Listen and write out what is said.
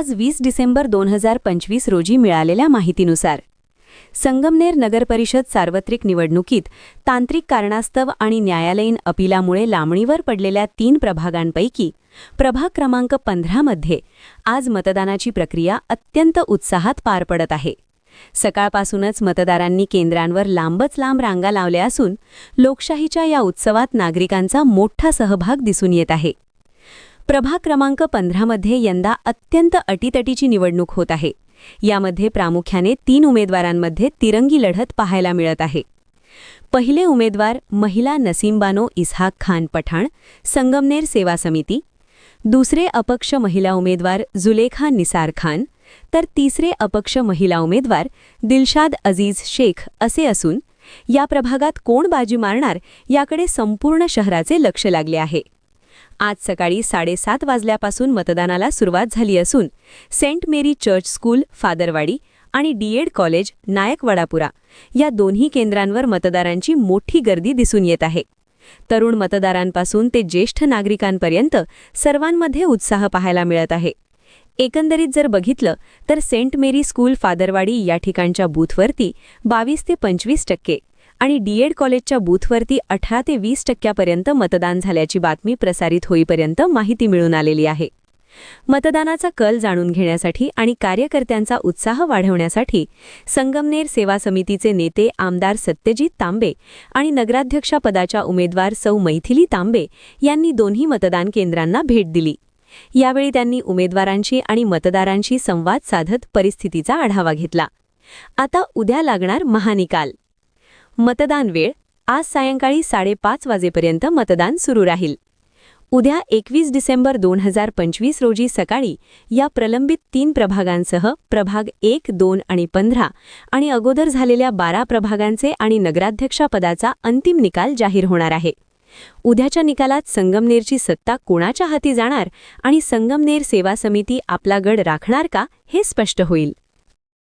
आज वीस डिसेंबर दोन हजार पंचवीस रोजी मिळालेल्या माहितीनुसार संगमनेर नगरपरिषद सार्वत्रिक निवडणुकीत तांत्रिक कारणास्तव आणि न्यायालयीन अपिलामुळे लांबणीवर पडलेल्या तीन प्रभागांपैकी प्रभाग क्रमांक पंधरामध्ये आज मतदानाची प्रक्रिया अत्यंत उत्साहात पार पडत आहे. सकाळपासूनच मतदारांनी केंद्रांवर लांबच लांब रांगा लावल्या असून लोकशाहीच्या या उत्सवात नागरिकांचा मोठा सहभाग दिसून येत आहे. प्रभा क्रमांक पंधरामध्ये यंदा अत्यंत अटीतटीची निवडणूक होत आहे. यामध्ये प्रामुख्याने तीन उमेदवारांमध्ये तिरंगी लढत पाहायला मिळत आहे. पहिले उमेदवार महिला नसीमबानो इसहाक खान पठाण संगमनेर सेवा समिती. दुसरे अपक्ष महिला उमेदवार जुलेखा निसार खान. तर तिसरे अपक्ष महिला उमेदवार दिलशाद अजीज शेख असे असून या प्रभागात कोण बाजी मारणार याकडे संपूर्ण शहराचे लक्ष लागले आहे. आज सकाळी साडेसात वाजल्यापासून मतदानाला सुरुवात झाली असून सेंट मेरी चर्च स्कूल फादरवाडी आणि डीएड कॉलेज नायकवडापुरा या दोन्ही केंद्रांवर मतदारांची मोठी गर्दी दिसून येत आहे. तरुण मतदारांपासून ते ज्येष्ठ नागरिकांपर्यंत सर्वांमध्ये उत्साह पाहायला मिळत आहे. एकंदरीत जर बघितलं तर सेंट मेरी स्कूल फादरवाडी या ठिकाणच्या बूथवरती बावीस ते पंचवीस टक्के आणि डीएड कॉलेजच्या बूथवरती अठरा ते वीस टक्क्यापर्यंत मतदान झाल्याची बातमी प्रसारित होईपर्यंत माहिती मिळून आलेली आहे. मतदानाचा कल जाणून घेण्यासाठी आणि कार्यकर्त्यांचा उत्साह वाढवण्यासाठी संगमनेर सेवा समितीचे नेते आमदार सत्यजित तांबे आणि नगराध्यक्षपदाच्या उमेदवार सौ मैथिली तांबे यांनी दोन्ही मतदान केंद्रांना भेट दिली. यावेळी त्यांनी उमेदवारांशी आणि मतदारांशी संवाद साधत परिस्थितीचा आढावा घेतला. आता उद्या लागणार महानिकाल. मतदान वेळ आज सायंकाळी साडेपाच वाजेपर्यंत मतदान सुरू राहील. उद्या एकवीस डिसेंबर दोन हजार पंचवीस रोजी सकाळी या प्रलंबित तीन प्रभागांसह प्रभाग एक दोन आणि पंधरा आणि अगोदर झालेल्या बारा प्रभागांचे आणि नगराध्यक्षपदाचा अंतिम निकाल जाहीर होणार आहे. उद्याच्या निकालात संगमनेरची सत्ता कोणाच्या हाती जाणार आणि संगमनेर सेवा समिती आपला गड राखणार का हे स्पष्ट होईल.